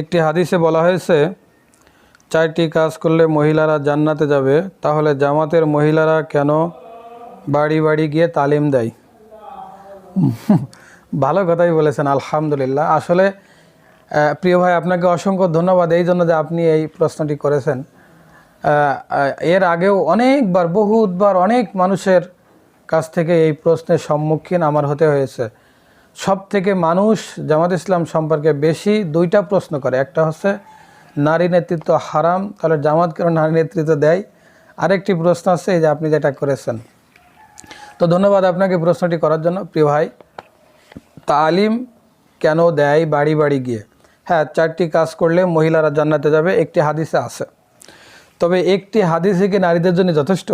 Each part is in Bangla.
একটি হাদিসে বলা হয়েছে, চারটি কাজ করলে মহিলারা জান্নাতে যাবে, তাহলে জামাতের মহিলারা কেন বাড়ি বাড়ি গিয়ে তালিম দেয়? ভালো কথাই বলেছেন, আলহামদুলিল্লাহ। আসলে প্রিয় ভাই, আপনাকে অসংখ্য ধন্যবাদ এই জন্য যে আপনি এই প্রশ্নটি করেছেন। এর আগেও অনেকবার, বহুতবার অনেক মানুষের কাছ থেকে এই প্রশ্নের সম্মুখীন আমার হতে হয়েছে। সব থেকে মানুষ জামাত ইসলাম সম্পর্কে বেশি দুইটা প্রশ্ন করে। একটা হচ্ছে, নারী নেতৃত্ব হারাম, তাহলে জামাত কেন নারী নেতৃত্ব দেয়? আরেকটি প্রশ্ন আছে, এই যে আপনি যেটা করেছেন। তো ধন্যবাদ আপনাকে প্রশ্নটি করার জন্য, প্রিয় ভাই। তালিম কেন দেয় বাড়ি বাড়ি গিয়ে? হ্যাঁ চারটি কাজ করলে মহিলারা জান্নাতে যাবে, একটি হাদিসে আছে। তবে একটি হাদিসে কি নারীদের জন্য যথেষ্ট?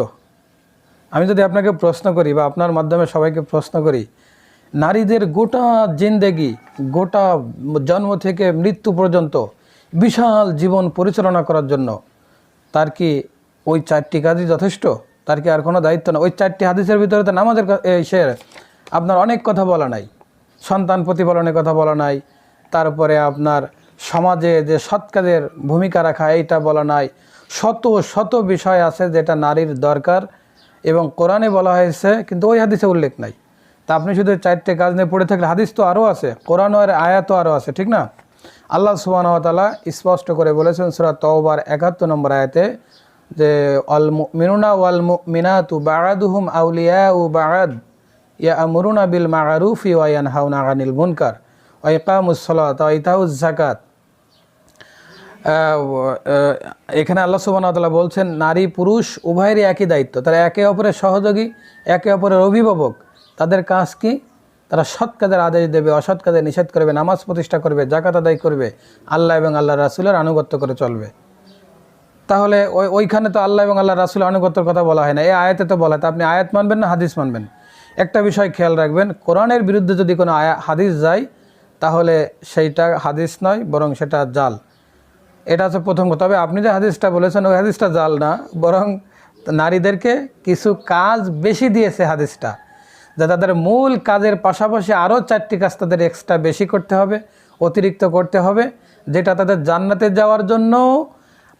আমি যদি আপনাকে প্রশ্ন করি বা আপনার মাধ্যমে সবাইকে প্রশ্ন করি নারীদের গোটা জিন্দেগি, গোটা জন্ম থেকে মৃত্যু পর্যন্ত বিশাল জীবন পরিচালনা করার জন্য, তার কি ওই চারটি কাজই যথেষ্ট? তার কি আর কোনো দায়িত্ব না? ওই চারটি হাদিসের ভিতরে তো নামাজের সে আপনার অনেক কথা বলা নাই। সন্তান প্রতিপালনের কথা বলা নাই। তারপরে আপনার সমাজে যে সৎ কাজের ভূমিকা রাখা, এইটা বলা নাই। শত শত বিষয় আছে যেটা নারীর দরকার এবং কোরআনে বলা হয়েছে, কিন্তু ওই হাদিসে উল্লেখ নাই। তা আপনি শুধু চারটে কাজ নিয়ে পড়ে থাকলে হাদিস তো আরও আছে, কোরআন আর আয়াতও আরও আছে, ঠিক না? আল্লাহ সুবাহতালা স্পষ্ট করে বলেছেন সুরা তওবার একাত্তর নম্বর আয়াতে যে অল মিনুনা ওয়াল মিনাতু বাগাদুহুম আউলিয়া উ বাগাদ ইয়া আমরুনা বিল মাগারুফি ওয়াইয়ান হাউনা আনিল মুনকার ওয়াইকামুসলাত ওয়াইতাউজ জাকাত এখানে আল্লাহ সুবাহতাল্লাহ বলছেন, নারী পুরুষ উভয়েরই একই দায়িত্ব, তারা একে অপরের সহযোগী, একে অপরের অভিভাবক তাদের কাজ কি? তারা সৎ কাজের আদেশ দেবে, অসৎ কাজে নিষেধ করবে, নামাজ প্রতিষ্ঠা করবে জাকাত আদায় করবে, আল্লাহ এবং আল্লাহ রাসুলের আনুগত্য করে চলবে। তাহলে ওই, ওইখানে তো আল্লাহ এবং আল্লাহ রাসুল আনুগত্যের কথা বলা হয় না। এই আয়াতে তো বলা হয়। আপনি আয়াত মানবেন না হাদিস মানবেন? একটা বিষয় খেয়াল রাখবেন, কোরআনের বিরুদ্ধে যদি কোনো আয়া, হাদিস যায়, তাহলে সেইটা হাদিস নয়, বরং সেটা জাল। এটা হচ্ছে প্রথম কথা। তবে আপনি যে হাদিসটা বলেছেন, ওই হাদিসটা জাল না, বরং নারীদেরকে কিছু কাজ বেশি দিয়েছে হাদিসটা। যে তাদের মূল কাজের পাশাপাশি আরও চারটি কাজ তাদের এক্সট্রা বেশি করতে হবে, অতিরিক্ত করতে হবে, যেটা তাদের জান্নাতে যাওয়ার জন্য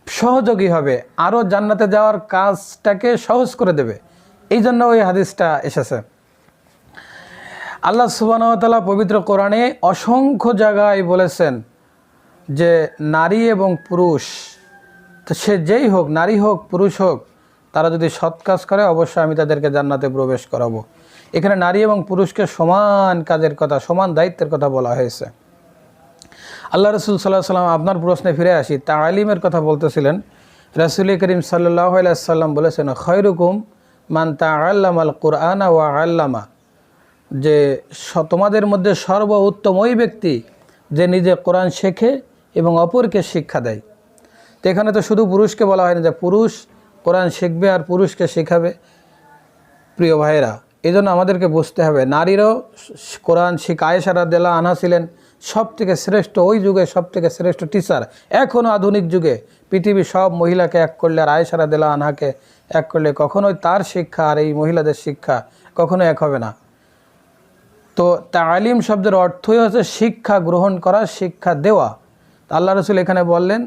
সহযোগী হবে। আরও জান্নাতে যাওয়ার কাজটাকে সহজ করে দেবে। এই জন্য ওই হাদিসটা এসেছে। আল্লাহ সুবাহতালা পবিত্র কোরআনে অসংখ্য জায়গায় বলেছেন যে নারী এবং পুরুষ, তো সে যেই হোক, নারী হোক, পুরুষ হোক, তারা যদি সৎ কাজ করে, অবশ্যই আমি তাদেরকে জান্নাতে প্রবেশ করাবো। এখানে নারী এবং পুরুষকে সমান কাজের কথা, সমান দায়িত্বের কথা বলা হয়েছে। আল্লাহ রসুল সাল্লাহ সাল্লাম আপনার প্রশ্নে ফিরে আসি। তালিমের কথা বলতেছিলেন। রসুল করিম সাল্লাহ সাল্লাম বলেছেন, খয়রুকুম মান তা আল্লাম আল কোরআনা ও আল্লামা। যে তোমাদের মধ্যে সর্ব উত্তম ওই ব্যক্তি যে নিজে কোরআন শেখে এবং অপরকে শিক্ষা দেয়। তো এখানে তো শুধু পুরুষকে বলা হয় না যে পুরুষ কোরআন শিখবে আর পুরুষকে শেখাবে। প্রিয় ভাইয়েরা এই জন্য আমাদেরকে বুঝতে হবে। নারীরও কোরআন শিখ আয়েশারা দেলা আনা ছিলেন। সব থেকে শ্রেষ্ঠ ওই যুগে সব থেকে শ্রেষ্ঠ টিচার এখনও আধুনিক যুগে পৃথিবীর সব মহিলাকে এক করলে আর আয়েশা দেলা আনহাকে এক করলে কখনোই তার শিক্ষা আর এই মহিলাদের শিক্ষা কখনো এক হবে না। তো তালিম শব্দের অর্থই হচ্ছে শিক্ষা গ্রহণ করা, শিক্ষা দেওয়া। আল্লাহ রসুল এখানে বললেন,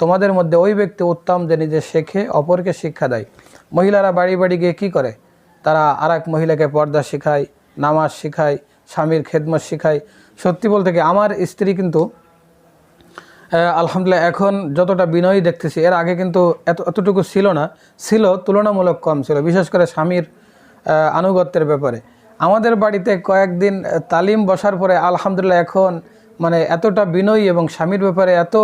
তোমাদের মধ্যে ওই ব্যক্তি উত্তম যে নিজে শেখে, অপরকে শিক্ষা দেয়। মহিলারা বাড়ি বাড়ি গিয়ে কী করে? তারা আর মহিলাকে পর্দা শেখায়, নামাজ শেখায়, স্বামীর খেদমত শেখায়। সত্যি বলতে কি, আমার স্ত্রী কিন্তু আলহামদুলিল্লাহ এখন যতটা বিনয়ী দেখতেছি, এর আগে কিন্তু এত, এতটুকু ছিল না, ছিল তুলনামূলক কম ছিল, বিশেষ করে স্বামীর আনুগত্যের ব্যাপারে। আমাদের বাড়িতে কয়েকদিন তালিম বসার পরে আলহামদুলিল্লাহ এখন মানে এতটা বিনয়ী এবং স্বামীর ব্যাপারে এত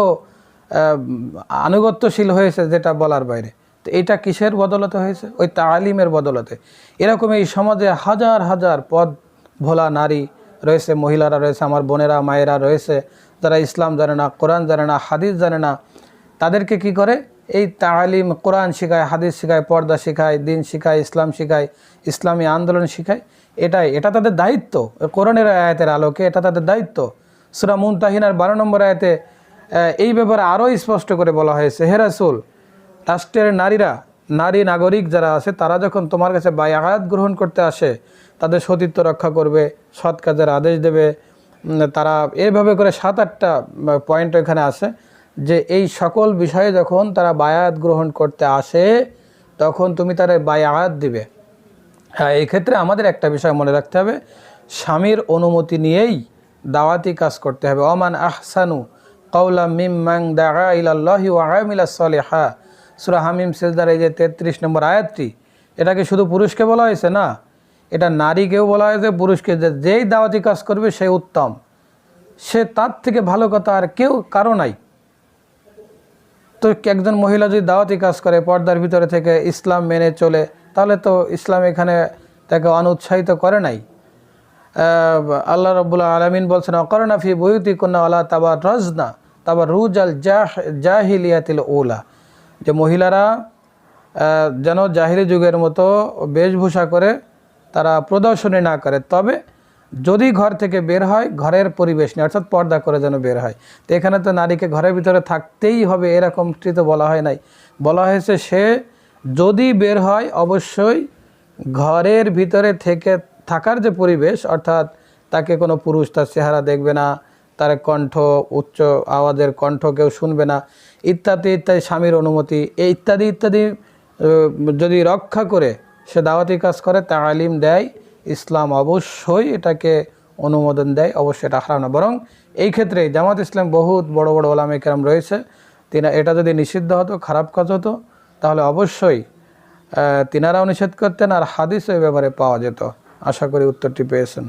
আনুগত্যশীল হয়েছে যেটা বলার বাইরে। তো এটা কিসের বদলতে হয়েছে? ওই তালিমের বদলতে। এরকম এই সমাজে হাজার হাজার পদ ভোলা নারী রয়েছে, মহিলারা রয়েছে, আমার বোনেরা, মায়েরা রয়েছে, যারা ইসলাম জানে না, কোরআন জানে না, হাদিস জানে না, তাদেরকে কি করে? এই তালিম কোরআন শেখায়, হাদিস শেখায়, পর্দা শেখায়, দিন শেখায়, ইসলাম শেখায়, ইসলামী আন্দোলন শেখায়, এটাই। এটা তাদের দায়িত্ব। কোরআনের আয়াতের আলোকে এটা তাদের দায়িত্ব। সুরা মুনতাহিনার বারো নম্বর আয়াতে এই ব্যাপারে আরও স্পষ্ট করে বলা হয়েছে, হে রাসূল রাষ্ট্রের নারীরা, নারী নাগরিক যারা আছে, তারা যখন তোমার কাছে বায়াত গ্রহণ করতে আসে, তাদের সতীত্ব রক্ষা করবে, সৎ কাজের আদেশ দেবে। তারা এইভাবে করে সাত, আটটা পয়েন্ট এখানে আছে যে এই সকল বিষয়ে যখন তারা বায়াত গ্রহণ করতে আসে, তখন তুমি তারা বায়াত দিবে। হ্যাঁ এই ক্ষেত্রে আমাদের একটা বিষয় মনে রাখতে হবে। স্বামীর অনুমতি নিয়েই দাওয়াতি কাজ করতে হবে। অমান আহসানু কৌলা মিম মাং দাগা ইলাল্লাহি ওয়ামিলা সলিহা। সুরা হামিম সেজদার এই যে তেত্রিশ নম্বর আয়াতটি, এটাকে শুধু পুরুষকে বলা হয়েছে না, এটা নারীকেও বলা হয়েছে, পুরুষকে যে যেই দাওয়াতি কাজ করবে সে উত্তম। সে তার থেকে ভালো কথা আর কেউ কারও নাই। তো একজন মহিলা যদি দাওয়াতি কাজ করে, পর্দার ভিতরে থেকে ইসলাম মেনে চলে, তাহলে তো ইসলাম এখানে তাকে অনুৎসাহিত করে নাই। আল্লাহ রব্বুল্লাহ আলমিন বলছেন, অকরণা ফি বইতি কন্যা আল্লাহ তাবা রজনা তাবা রুজ আল জাহ, জাহিলিয়াতিল ওলা যে মহিলারা যেন জাহিরি যুগের মতো বেশভূষা করে তারা প্রদর্শনী না করে। তবে যদি ঘর থেকে বের হয়, ঘরের পরিবেশ নিয়ে, অর্থাৎ পর্দা করে যেন বের হয়। তো এখানে তো নারীকে ঘরের ভিতরে থাকতেই হবে, এরকমটি তো বলা হয় নাই। বলা হয়েছে, সে যদি বের হয়, অবশ্যই ঘরের ভিতরে থেকে থাকার যে পরিবেশ, অর্থাৎ তাকে কোনো পুরুষ তার চেহারা দেখবে না তার কণ্ঠ, উচ্চ আওয়াজের কণ্ঠ কেউ শুনবে না। ইত্যাদি ইত্যাদি, স্বামীর অনুমতি। এই ইত্যাদি ইত্যাদি যদি রক্ষা করে, সে দাওয়াতি কাজ করে, তালিম দেয়, ইসলাম অবশ্যই এটাকে অনুমোদন দেয়, অবশ্যই এটা হারাম না। বরং এই ক্ষেত্রে জামাত ইসলাম বহুত বড় বড় ওলামে কেরাম রয়েছে। তিনি, এটা যদি নিষিদ্ধ হতো, খারাপ কাজ হতো, তাহলে অবশ্যই তিনারাও নিষেধ করতেন আর হাদিসও এ ব্যাপারে পাওয়া যেত। আশা করি উত্তরটি পেয়েছেন।